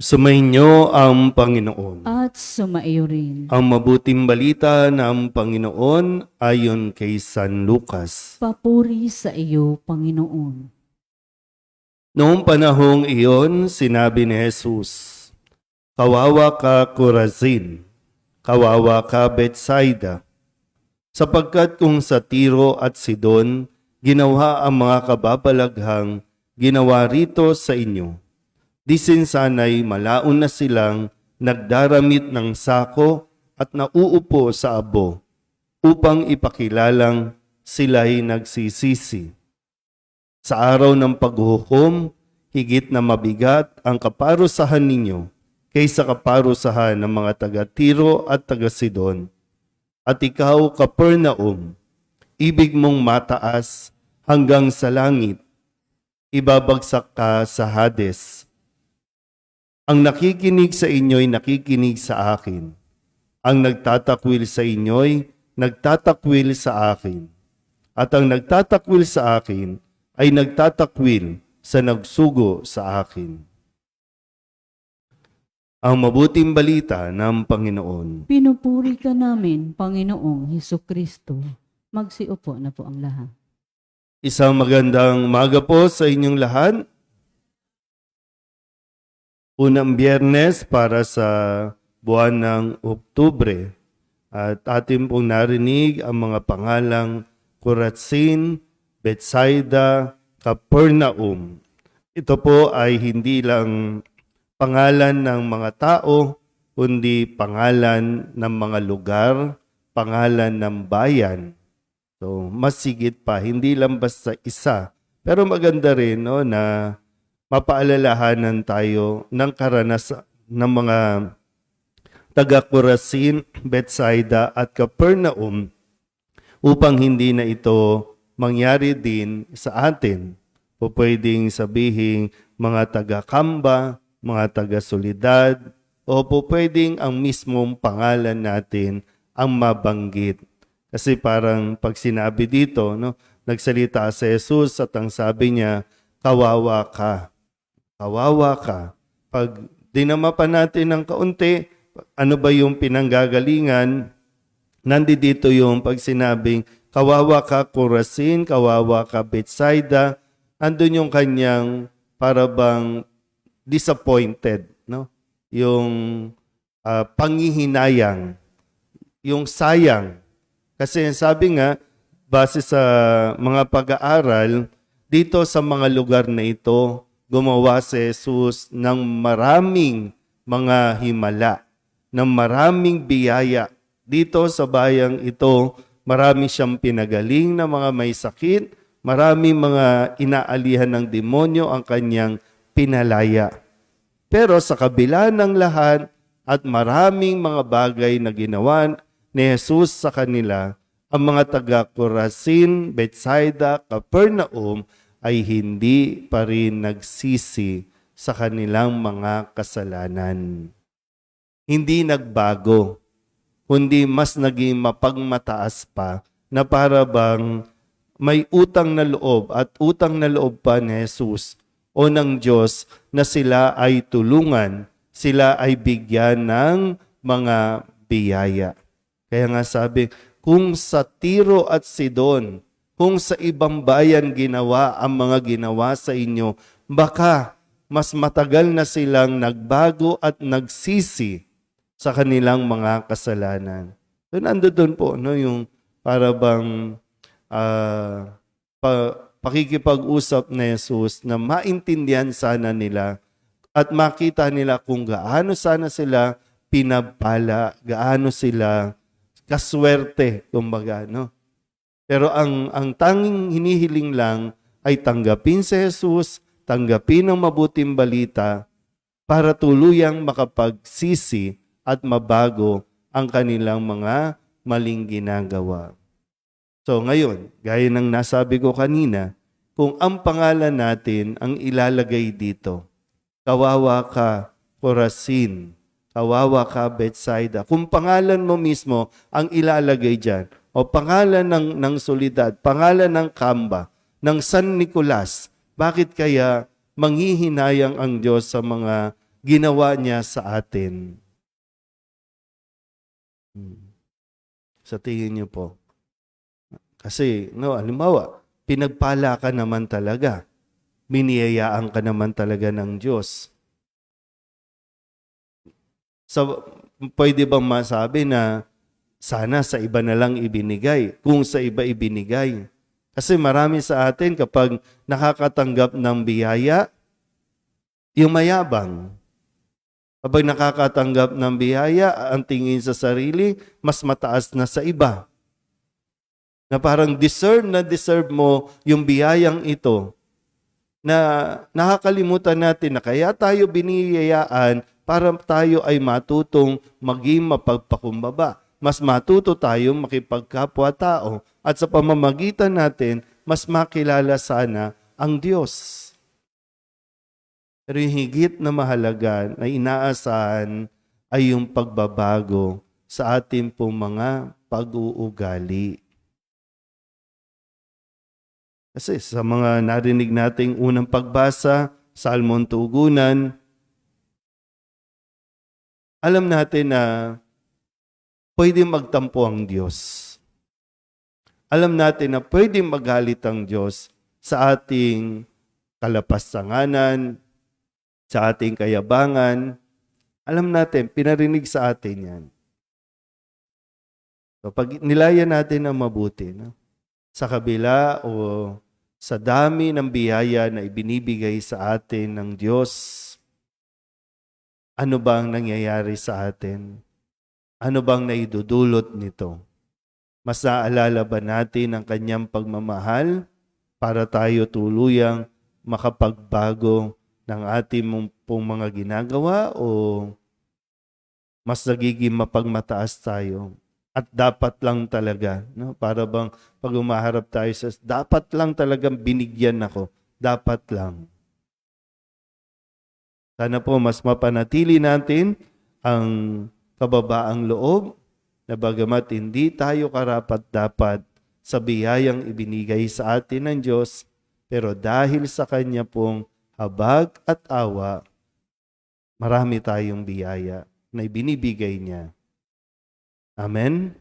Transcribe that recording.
Sumainyo ang Panginoon. at sumaiyo rin. Ang mabuting balita ng Panginoon ayon kay San Lucas. Papuri sa iyo, Panginoon. Noong panahong iyon, sinabi ni Jesus, Kawawa ka, Corazin. Kawawa ka, Bethsaida. Sapagkat kung sa Tiro at Sidon, ginawa ang mga kababalaghang ginawa rito sa inyo. Di sana'y malaon na silang nagdaramit ng sako at nauupo sa abo upang ipakilalang sila'y nagsisisi. Sa araw ng paghuhukom, higit na mabigat ang kaparusahan ninyo kaysa kaparusahan ng mga taga-Tiro at taga-Sidon. At ikaw, Capernaum, ibig mong mataas hanggang sa langit, ibabagsak ka sa Hades. Ang nakikinig sa inyo'y nakikinig sa akin. Ang nagtatakwil sa inyo'y nagtatakwil sa akin. At ang nagtatakwil sa akin ay nagtatakwil sa nagsugo sa akin. Ang mabuting balita ng Panginoon. Pinupuri ka namin, Panginoong Heso Kristo. Magsiupo na po ang lahat. Isang magandang maga po sa inyong lahat. Unang biyernes para sa buwan ng Oktubre. At atin pong narinig ang mga pangalang Kuratsin, Bethsaida, Capernaum. Ito po ay hindi lang pangalan ng mga tao, kundi pangalan ng mga lugar, pangalan ng bayan. So, mas sigit pa, hindi lang basta isa. Pero maganda rin no, na mapaalalahanan tayo ng karanasan ng mga taga Corazin, Bethsaida at Capernaum upang hindi na ito mangyari din sa atin. O pwedeng sabihin mga taga Kamba, mga taga Solidad, o po pwedeng ang mismong pangalan natin ang mabanggit. Kasi parang pag sinabi dito, no, nagsalita si Jesus at ang sabi niya, kawawa ka. Kawawa ka. Pag dinama pa natin ng kaunti, ano ba yung pinanggagalingan? Nandi dito yung pag sinabing, kawawa ka Corazin, kawawa ka Bethsaida, andun yung kanyang para bang disappointed, no? Yung ah, pangihinayang, yung sayang. Kasi sabi nga, base sa mga pag-aaral, dito sa mga lugar na ito, gumawa si Jesus ng maraming mga himala, ng maraming biyaya. Dito sa bayang ito, marami siyang pinagaling na mga may sakit, marami mga inaalihan ng demonyo ang kanyang pinalaya. Pero sa kabila ng lahat at maraming mga bagay na ginawa ni Jesus sa kanila, ang mga taga Corazin, Bethsaida, Capernaum ay hindi pa rin nagsisi sa kanilang mga kasalanan. Hindi nagbago, kundi mas naging mapagmataas pa na para bang may utang na loob at utang na loob pa ni Jesus o ng Diyos na sila ay tulungan, sila ay bigyan ng mga biyaya. Kaya nga sabi, kung sa Tiro at Sidon, kung sa ibang bayan ginawa ang mga ginawa sa inyo, baka mas matagal na silang nagbago at nagsisi sa kanilang mga kasalanan. So nando doon po no yung para bang pa, pakikipag-usap ni Jesus na maintindihan sana nila at makita nila kung gaano sana sila pinapala, gaano sila kaswerte, kumbaga, no? Pero ang, ang tanging hinihiling lang ay tanggapin si Jesus, tanggapin ang mabuting balita para tuluyang makapagsisi at mabago ang kanilang mga maling ginagawa. So ngayon, gaya ng nasabi ko kanina, kung ang pangalan natin ang ilalagay dito, kawawa ka, Corazin, kawawa ka, Bethsaida, kung pangalan mo mismo ang ilalagay dyan, o pangalan ng, ng Solidad, pangalan ng Kamba, ng San Nicolas, bakit kaya manghihinayang ang Diyos sa mga ginawa niya sa atin. Hmm. Sa tingin niyo po. Kasi, no, halimbawa, pinagpala ka naman talaga. Biniyayaan ka naman talaga ng Diyos. So, pwede bang masabi na sana sa iba na lang ibinigay kung sa iba ibinigay? Kasi marami sa atin kapag nakakatanggap ng biyaya, yung mayabang. Kapag nakakatanggap ng biyaya, ang tingin sa sarili, mas mataas na sa iba. Na parang deserve na deserve mo yung biyayang ito na nakakalimutan natin na kaya tayo biniyayaan para tayo ay matutong maging mapagpakumbaba. Mas matuto tayong makipagkapwa-tao at sa pamamagitan natin, mas makilala sana ang Diyos. Pero yung higit na mahalaga na inaasahan ay yung pagbabago sa ating pong mga pag-uugali. Kasi sa mga narinig nating unang pagbasa, Salmon Tugunan, alam natin na pwede magtampo ang Diyos. Alam natin na pwede magalit ang Diyos sa ating kalapastanganan, sa ating kayabangan. Alam natin, pinarinig sa atin yan. So pag nilayan natin ang mabuti, no? sa kabila o sa dami ng biyaya na ibinibigay sa atin ng Diyos, ano bang nangyayari sa atin? Ano bang naidudulot nito? Mas naalala ba natin ang kanyang pagmamahal para tayo tuluyang makapagbago ng ating pong mga ginagawa o mas nagiging mapagmataas tayo? At dapat lang talaga, no? Para bang pag umaharap tayo sa dapat lang talagang binigyan ako. Dapat lang. Sana po mas mapanatili natin ang kababaang loob na bagamat hindi tayo karapat-dapat sa biyayang ibinigay sa atin ng Diyos, pero dahil sa Kanya pong habag at awa, marami tayong biyaya na ibinibigay niya. Amen?